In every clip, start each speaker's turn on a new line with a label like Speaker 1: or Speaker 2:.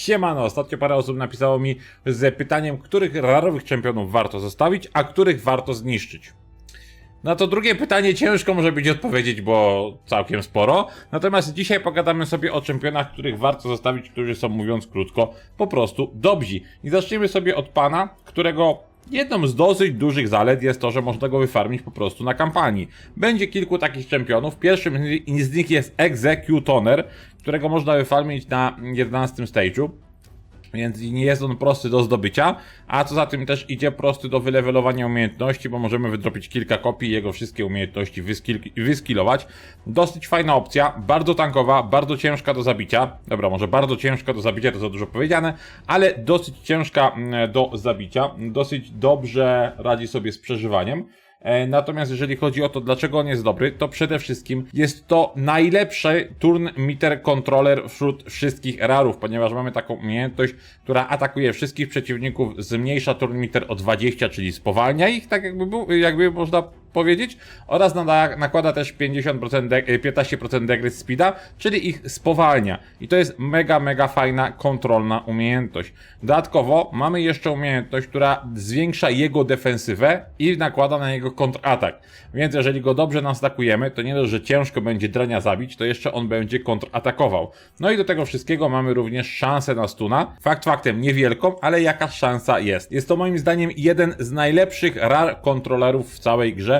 Speaker 1: Siemano, ostatnio parę osób napisało mi z pytaniem, których rarowych czempionów warto zostawić, a których warto zniszczyć. Na to drugie pytanie ciężko może być odpowiedzieć, bo całkiem sporo. Natomiast dzisiaj pogadamy sobie o czempionach, których warto zostawić, którzy są, mówiąc krótko, po prostu dobrzy. I zaczniemy sobie od pana, którego jedną z dosyć dużych zalet jest to, że można go wyfarmić po prostu na kampanii. Będzie kilku takich czempionów. Pierwszym z nich jest Executoner, którego można wyfarmić na 11 stage'u. Więc nie jest on prosty do zdobycia, a co za tym też idzie prosty do wylewelowania umiejętności, bo możemy wydropić kilka kopii i jego wszystkie umiejętności wyskil wyskilować. Dosyć fajna opcja, bardzo tankowa, bardzo ciężka do zabicia. Dobra, może bardzo ciężka do zabicia to za dużo powiedziane, ale dosyć ciężka mm, do zabicia. Dosyć dobrze radzi sobie z przeżywaniem. E, Natomiast jeżeli chodzi o to, dlaczego on jest dobry, to przede wszystkim jest to najlepszy turn meter controller wśród wszystkich rarów, ponieważ mamy taką umiejętność, która atakuje wszystkich przeciwników, zmniejsza turn meter o 20, czyli spowalnia ich, tak jakby, był, jakby można powiedzieć, oraz nakłada też 50% de, 15% degryz speeda, czyli ich spowalnia. I to jest mega, mega fajna, kontrolna umiejętność. Dodatkowo mamy jeszcze umiejętność, która zwiększa jego defensywę i nakłada na niego kontratak. Więc jeżeli go dobrze nastakujemy, to nie dość, że ciężko będzie drania zabić, to jeszcze on będzie kontratakował. No i do tego wszystkiego mamy również szansę na stuna. Fakt faktem niewielką, ale jakaś szansa jest. Jest to moim zdaniem jeden z najlepszych rar kontrolerów w całej grze.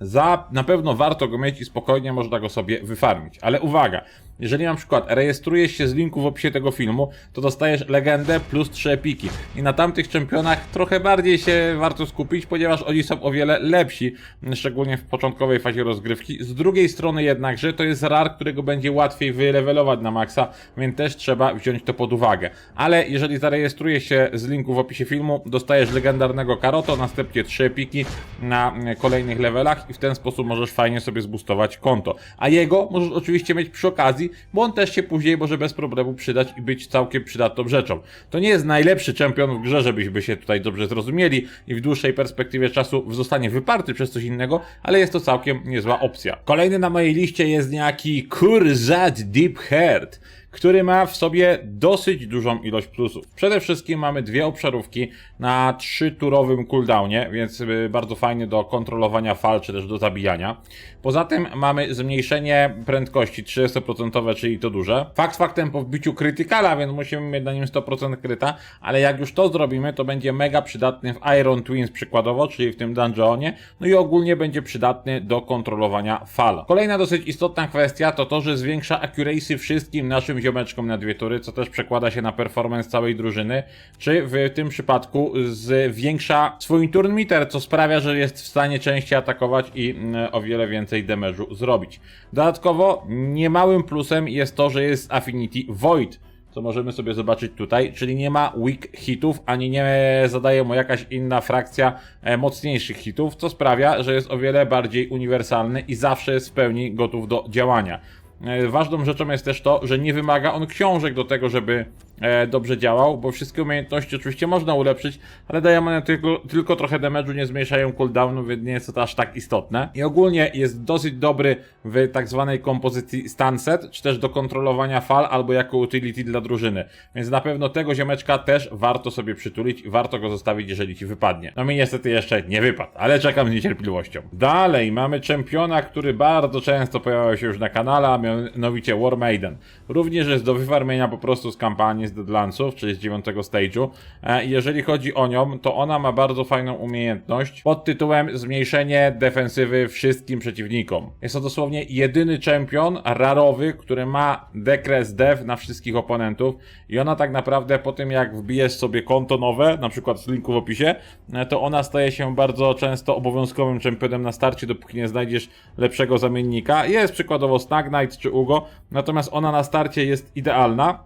Speaker 1: Za na pewno warto go mieć i spokojnie można go sobie wyfarmić. Ale uwaga, jeżeli na przykład rejestrujesz się z linku w opisie tego filmu, to dostajesz legendę plus 3 epiki. I na tamtych czempionach trochę bardziej się warto skupić, ponieważ oni są o wiele lepsi, szczególnie w początkowej fazie rozgrywki. Z drugiej strony jednakże to jest rar, którego będzie łatwiej wylevelować na maksa, więc też trzeba wziąć to pod uwagę. Ale jeżeli zarejestrujesz się z linku w opisie filmu, dostajesz legendarnego karoto, następnie 3 epiki na kolejnych levelach i w ten sposób możesz fajnie sobie zboostować konto. A jego możesz oczywiście mieć przy okazji, bo on też się później może bez problemu przydać i być całkiem przydatną rzeczą. To nie jest najlepszy czempion w grze, żebyśmy się tutaj dobrze zrozumieli i w dłuższej perspektywie czasu zostanie wyparty przez coś innego, ale jest to całkiem niezła opcja. Kolejny na mojej liście jest niejaki Kurzat Deep Heart który ma w sobie dosyć dużą ilość plusów. Przede wszystkim mamy dwie obszarówki na trzyturowym cooldownie, więc y, bardzo fajnie do kontrolowania fal, czy też do zabijania. Poza tym mamy zmniejszenie prędkości 30%, czyli to duże. Fakt faktem po wbiciu krytykala, więc musimy mieć na nim 100% kryta, ale jak już to zrobimy, to będzie mega przydatny w Iron Twins przykładowo, czyli w tym dungeonie, no i ogólnie będzie przydatny do kontrolowania fal. Kolejna dosyć istotna kwestia to to, że zwiększa accuracy wszystkim naszym ziomeczkom na dwie tury, co też przekłada się na performance całej drużyny, czy w tym przypadku zwiększa swój turn meter, co sprawia, że jest w stanie częściej atakować i mm, o wiele więcej damage'u zrobić. Dodatkowo niemałym plusem jest to, że jest Affinity Void, co możemy sobie zobaczyć tutaj, czyli nie ma weak hitów, ani nie zadaje mu jakaś inna frakcja e, mocniejszych hitów, co sprawia, że jest o wiele bardziej uniwersalny i zawsze jest w pełni gotów do działania. E, Ważną rzeczą jest też to, że nie wymaga on książek do tego, żeby dobrze działał, bo wszystkie umiejętności oczywiście można ulepszyć, ale dają one tylko, tylko trochę damage'u, nie zmniejszają cooldownu, więc nie jest to aż tak istotne. I ogólnie jest dosyć dobry w tak zwanej kompozycji stanset, czy też do kontrolowania fal, albo jako utility dla drużyny. Więc na pewno tego ziomeczka też warto sobie przytulić i warto go zostawić, jeżeli ci wypadnie. No mi niestety jeszcze nie wypadł, ale czekam z niecierpliwością. Dalej mamy czempiona, który bardzo często pojawiał się już na kanale, a mianowicie War Maiden. Również jest do wyfarmienia po prostu z kampanii z Deadlandsów, czyli z 9 stage'u. E, jeżeli chodzi o nią, to ona ma bardzo fajną umiejętność pod tytułem zmniejszenie defensywy wszystkim przeciwnikom. Jest to dosłownie jedyny czempion rarowy, który ma dekres def na wszystkich oponentów i ona tak naprawdę po tym jak wbijesz sobie konto nowe, na przykład z linku w opisie, e, to ona staje się bardzo często obowiązkowym czempionem na starcie, dopóki nie znajdziesz lepszego zamiennika. Jest przykładowo Snag Knight czy Ugo, natomiast ona na starcie jest idealna.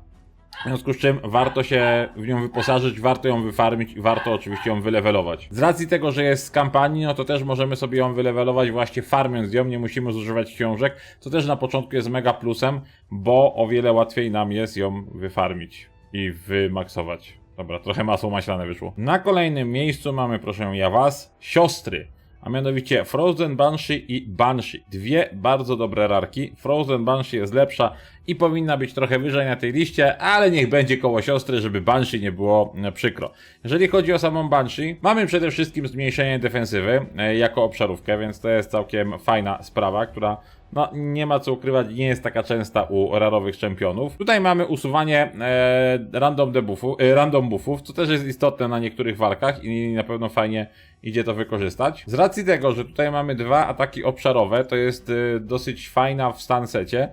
Speaker 1: W związku z czym warto się w nią wyposażyć, warto ją wyfarmić i warto oczywiście ją wylewelować. Z racji tego, że jest z kampanii, no to też możemy sobie ją wylewelować właśnie farmiąc ją, nie musimy zużywać książek, co też na początku jest mega plusem, bo o wiele łatwiej nam jest ją wyfarmić i wymaksować. Dobra, trochę masło maślane wyszło. Na kolejnym miejscu mamy, proszę ja was, siostry. A mianowicie Frozen Banshee i Banshee. Dwie bardzo dobre rarki. Frozen Banshee jest lepsza i powinna być trochę wyżej na tej liście, ale niech będzie koło siostry, żeby Banshee nie było e, przykro. Jeżeli chodzi o samą Banshee, mamy przede wszystkim zmniejszenie defensywy e, jako obszarówkę, więc to jest całkiem fajna sprawa, która no, nie ma co ukrywać, nie jest taka częsta u rarowych czempionów. Tutaj mamy usuwanie e, random debuffu, e, random buffów, co też jest istotne na niektórych walkach i na pewno fajnie idzie to wykorzystać. Z racji tego, że tutaj mamy dwa ataki obszarowe, to jest e, dosyć fajna w stansecie,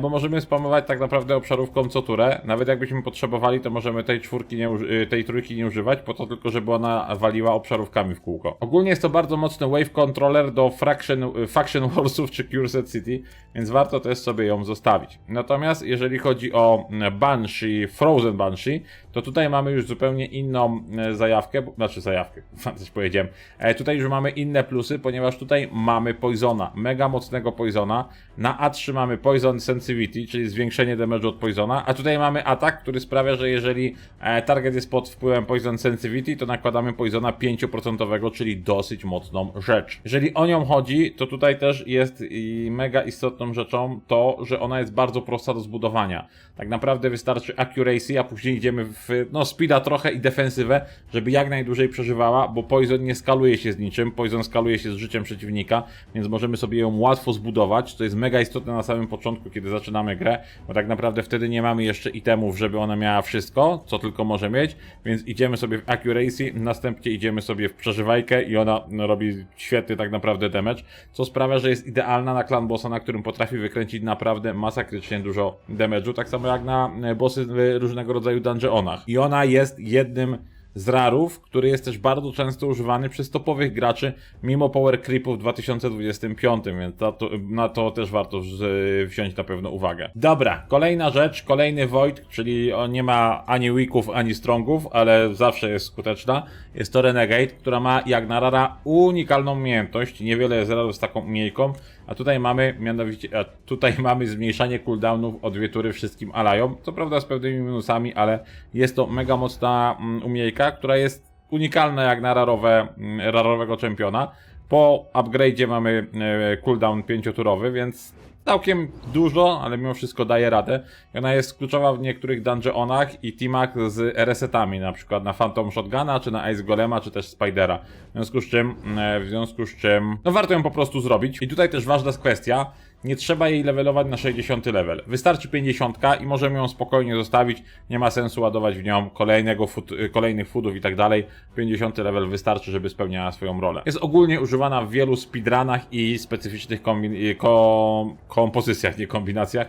Speaker 1: bo możemy spamować tak naprawdę obszarówką co turę. Nawet jakbyśmy potrzebowali, to możemy tej czwórki, nie y, tej trójki nie używać, po to tylko, żeby ona waliła obszarówkami w kółko. Ogólnie jest to bardzo mocny wave controller do Fraction, y, Faction Warsów czy Cursed City, więc warto też sobie ją zostawić. Natomiast jeżeli chodzi o Banshee, Frozen Banshee, to tutaj mamy już zupełnie inną e, zajawkę, znaczy zajawkę, coś powiedziałem. E, tutaj już mamy inne plusy, ponieważ tutaj mamy Poisona, mega mocnego Poisona. Na A3 mamy Poison Sensitivity, czyli zwiększenie damage'u od Poisona, a tutaj mamy atak, który sprawia, że jeżeli e, target jest pod wpływem Poison Sensitivity, to nakładamy Poisona 5%, czyli dosyć mocną rzecz. Jeżeli o nią chodzi, to tutaj też jest mega istotną rzeczą to, że ona jest bardzo prosta do zbudowania. Tak naprawdę wystarczy accuracy, a później idziemy w no, speeda trochę i defensywę, żeby jak najdłużej przeżywała, bo Poison nie skaluje się z niczym, Poison skaluje się z życiem przeciwnika, więc możemy sobie ją łatwo zbudować, to jest mega istotne na samym początku, kiedy zaczynamy grę, bo tak naprawdę wtedy nie mamy jeszcze itemów, żeby ona miała wszystko, co tylko może mieć, więc idziemy sobie w accuracy, następnie idziemy sobie w przeżywajkę i ona no, robi świetny tak naprawdę damage, co sprawia, że jest idealna na clan bossa, na którym potrafi wykręcić naprawdę masakrycznie dużo damage'u, tak samo jak na e, bossy w różnego rodzaju dungeonach. I ona jest jednym z rarów, który jest też bardzo często używany przez topowych graczy, mimo power creepu w 2025, więc na to, na to też warto z- wziąć na pewno uwagę. Dobra, kolejna rzecz, kolejny Void, czyli nie ma ani weaków, ani strongów, ale zawsze jest skuteczna. Jest to Renegade, która ma jak na rara unikalną umiejętność, niewiele jest rarów z taką umiejką, a tutaj mamy mianowicie, a tutaj mamy zmniejszanie cooldownów o dwie tury wszystkim alajom, co prawda z pewnymi minusami, ale jest to mega mocna mm, umiejka, która jest unikalna jak na rarowe, mm, rarowego czempiona. Po upgrade'zie mamy e, cooldown pięcioturowy, więc całkiem dużo, ale mimo wszystko daje radę. I ona jest kluczowa w niektórych dungeonach i teamach z resetami, na przykład na Phantom Shotguna, czy na Ice Golema, czy też Spidera. W związku z czym, e, w związku z czym, no warto ją po prostu zrobić. I tutaj też ważna jest kwestia, nie trzeba jej levelować na 60 level. Wystarczy 50 i możemy ją spokojnie zostawić. Nie ma sensu ładować w nią kolejnego food, y, kolejnych foodów i tak dalej. 50 level wystarczy, żeby spełniała swoją rolę. Jest ogólnie używana w wielu speedrunach i specyficznych kombi- y, ko- kompozycjach, nie kombinacjach.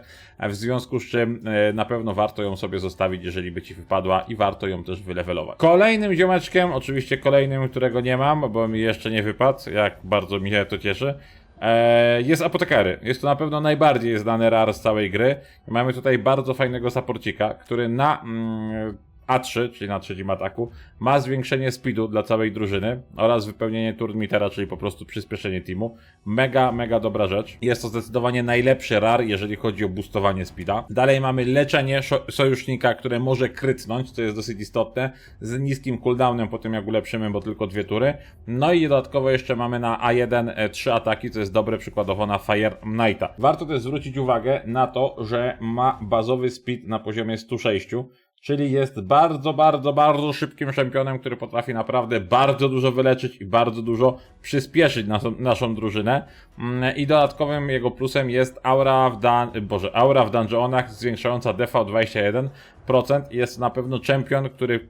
Speaker 1: W związku z czym e, na pewno warto ją sobie zostawić, jeżeli by ci wypadła i warto ją też wylevelować. Kolejnym ziomeczkiem, oczywiście kolejnym, którego nie mam, bo mi jeszcze nie wypadł, jak bardzo mnie to cieszy, jest apotekary. Jest to na pewno najbardziej znany rar z całej gry. Mamy tutaj bardzo fajnego saporcika, który na mm, A3, czyli na trzecim ataku, ma zwiększenie speedu dla całej drużyny oraz wypełnienie turn metera, czyli po prostu przyspieszenie teamu. Mega, mega dobra rzecz. Jest to zdecydowanie najlepszy rar, jeżeli chodzi o boostowanie speeda. Dalej mamy leczenie sojusznika, które może krytnąć, co jest dosyć istotne, z niskim cooldownem po tym jak ulepszymy, bo tylko dwie tury. No i dodatkowo jeszcze mamy na A1 e, trzy ataki, co jest dobre przykładowo na Fire Knighta. Warto też zwrócić uwagę na to, że ma bazowy speed na poziomie 106, czyli jest bardzo, bardzo, bardzo szybkim czempionem, który potrafi naprawdę bardzo dużo wyleczyć i bardzo dużo przyspieszyć naszą, naszą drużynę. Mm, I dodatkowym jego plusem jest aura w, dun- Boże, aura w dungeonach zwiększająca o 21%. Jest na pewno czempion, który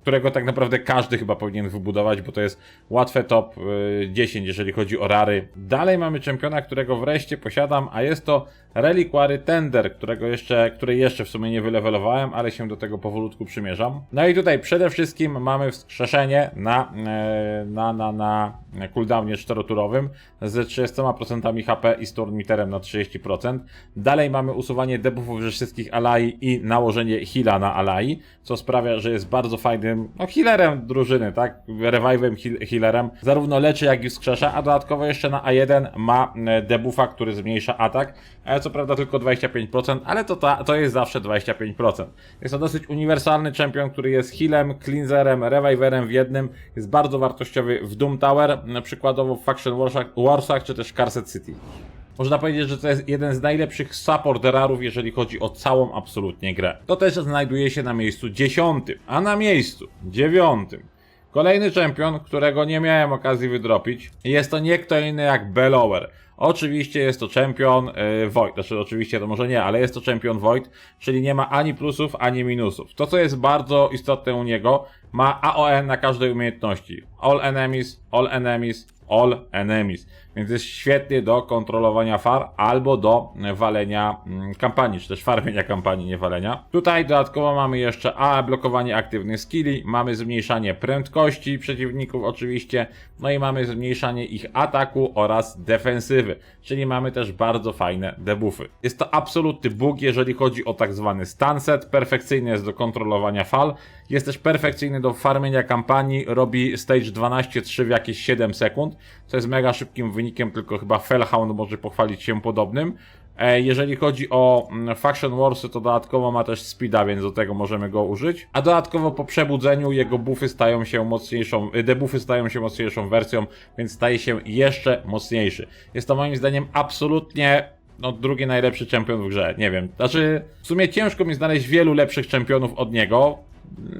Speaker 1: którego tak naprawdę każdy chyba powinien wybudować, bo to jest łatwe top y, 10, jeżeli chodzi o rary. Dalej mamy czempiona, którego wreszcie posiadam, a jest to Reliquary Tender, którego jeszcze, której jeszcze w sumie nie wylewelowałem, ale się do tego powolutku przymierzam. No i tutaj przede wszystkim mamy wskrzeszenie na, e, na, na, na cooldownie 4-turowym z 30% HP i Storm Meterem na 30%. Dalej mamy usuwanie debuffów ze wszystkich alai i nałożenie heala na alai, co sprawia, że jest bardzo fajnym no, healerem drużyny, tak? Revive'em, heal- healerem. Zarówno leczy, jak i wskrzesza, a dodatkowo jeszcze na A1 ma e, debuffa, który zmniejsza atak, e, co co prawda tylko 25%, ale to, ta, to jest zawsze 25%. Jest to dosyć uniwersalny czempion, który jest healem, cleanserem, reviverem w jednym. Jest bardzo wartościowy w Doom Tower, na przykładowo w Faction Warsach, Warsach czy też Carset City. Można powiedzieć, że to jest jeden z najlepszych support rarów, jeżeli chodzi o całą absolutnie grę. To też znajduje się na miejscu dziesiątym, a na miejscu dziewiątym. Kolejny czempion, którego nie miałem okazji wydropić, jest to nie kto inny jak Bellower. Oczywiście jest to czempion yy, Void, znaczy oczywiście to może nie, ale jest to czempion Void, czyli nie ma ani plusów, ani minusów. To co jest bardzo istotne u niego, ma AON na każdej umiejętności. All enemies, all enemies, all enemies. Więc jest świetnie do kontrolowania far albo do walenia mm, kampanii, czy też farmienia kampanii, nie walenia. Tutaj dodatkowo mamy jeszcze A, blokowanie aktywnych skilli, mamy zmniejszanie prędkości przeciwników oczywiście, no i mamy zmniejszanie ich ataku oraz defensywy, czyli mamy też bardzo fajne debuffy. Jest to absolutny bóg, jeżeli chodzi o tak zwany stanset, perfekcyjny jest do kontrolowania fal, jest też perfekcyjny do farmienia kampanii, robi stage 12-3 w jakieś 7 sekund, co jest mega szybkim wynikiem, tylko chyba Fellhound może pochwalić się podobnym. E, Jeżeli chodzi o mm, Faction Warsy, to dodatkowo ma też speeda, więc do tego możemy go użyć. A dodatkowo po przebudzeniu jego buffy stają się mocniejszą, y, debuffy stają się mocniejszą wersją, więc staje się jeszcze mocniejszy. Jest to moim zdaniem absolutnie no, drugi najlepszy czempion w grze. Nie wiem. Znaczy, w sumie ciężko mi znaleźć wielu lepszych czempionów od niego.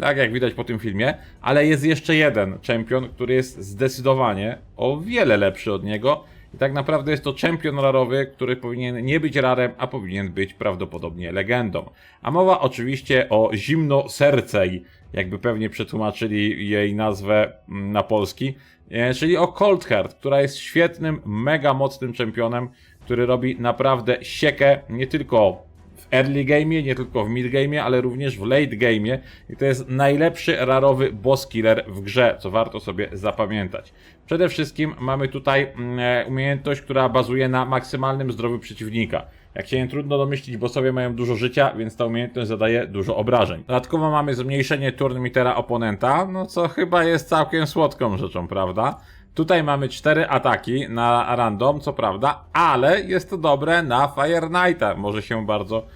Speaker 1: Tak jak widać po tym filmie, ale jest jeszcze jeden czempion, który jest zdecydowanie o wiele lepszy od niego. I tak naprawdę jest to czempion rarowy, który powinien nie być rarem, a powinien być prawdopodobnie legendą. A mowa oczywiście o Zimno Sercej, jakby pewnie przetłumaczyli jej nazwę mm, na polski, e, czyli o Cold Heart, która jest świetnym, mega mocnym czempionem, który robi naprawdę siekę nie tylko w early game'ie, nie tylko w mid game'ie, ale również w late game'ie i to jest najlepszy rarowy boss killer w grze, co warto sobie zapamiętać. Przede wszystkim mamy tutaj mm, e, umiejętność, która bazuje na maksymalnym zdrowiu przeciwnika. Jak się nie trudno domyślić, bossowie mają dużo życia, więc ta umiejętność zadaje dużo obrażeń. Dodatkowo mamy zmniejszenie turn metera oponenta, no co chyba jest całkiem słodką rzeczą, prawda? Tutaj mamy cztery ataki na random, co prawda, ale jest to dobre na Fire Knighta. Może się bardzo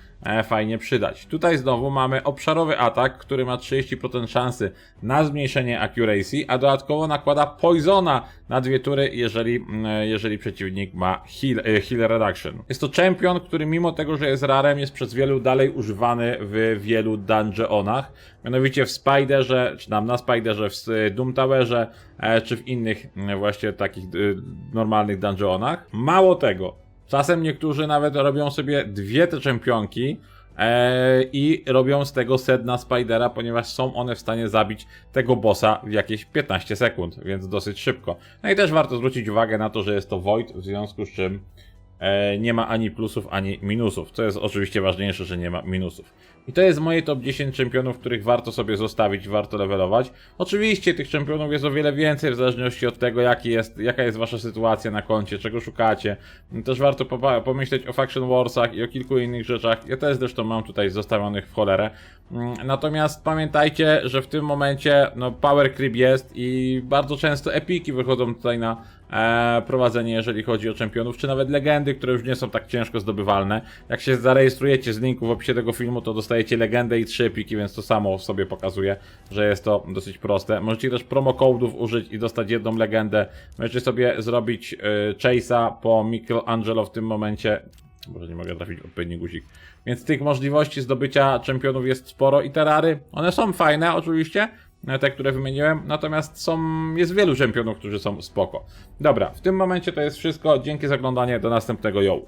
Speaker 1: fajnie przydać. Tutaj znowu mamy obszarowy atak, który ma 30% szansy na zmniejszenie accuracy, a dodatkowo nakłada poisona na dwie tury, jeżeli, mm, e, jeżeli przeciwnik ma heal, e, heal reduction. Jest to champion, który mimo tego, że jest rarem, jest przez wielu dalej używany w wielu dungeonach. Mianowicie w Spiderze, czy tam na Spiderze, w Doom Towerze, e, czy w innych właśnie takich normalnych dungeonach. Mało tego, Czasem niektórzy nawet robią sobie dwie te czempionki e, i robią z tego sedna Spidera, ponieważ są one w stanie zabić tego bossa w jakieś 15 sekund, więc dosyć szybko. No i też warto zwrócić uwagę na to, że jest to Void, w związku z czym e, nie ma ani plusów, ani minusów, co jest oczywiście ważniejsze, że nie ma minusów. I to jest moje top 10 czempionów, których warto sobie zostawić, warto levelować. Oczywiście tych czempionów jest o wiele więcej w zależności od tego, jaki jest, jaka jest wasza sytuacja na koncie, czego szukacie. Też warto pomyśleć o Faction Warsach i o kilku innych rzeczach. Ja też zresztą mam tutaj zostawionych w cholerę. Mm, Natomiast pamiętajcie, że w tym momencie no, power creep jest i bardzo często epiki wychodzą tutaj na e, prowadzenie, jeżeli chodzi o czempionów, czy nawet legendy, które już nie są tak ciężko zdobywalne. Jak się zarejestrujecie z linku w opisie tego filmu, to dostajecie legendę i trzy epiki, więc to samo w sobie pokazuje, że jest to dosyć proste. Możecie też promo code'ów użyć i dostać jedną legendę. Możecie sobie zrobić e, chase'a po Michelangelo w tym momencie. Może nie mogę trafić odpowiedni guzik. Więc tych możliwości zdobycia czempionów jest sporo i te rary, one są fajne oczywiście, te, które wymieniłem, natomiast są, jest wielu czempionów, którzy są spoko. Dobra, w tym momencie to jest wszystko. Dzięki za oglądanie, do następnego yo.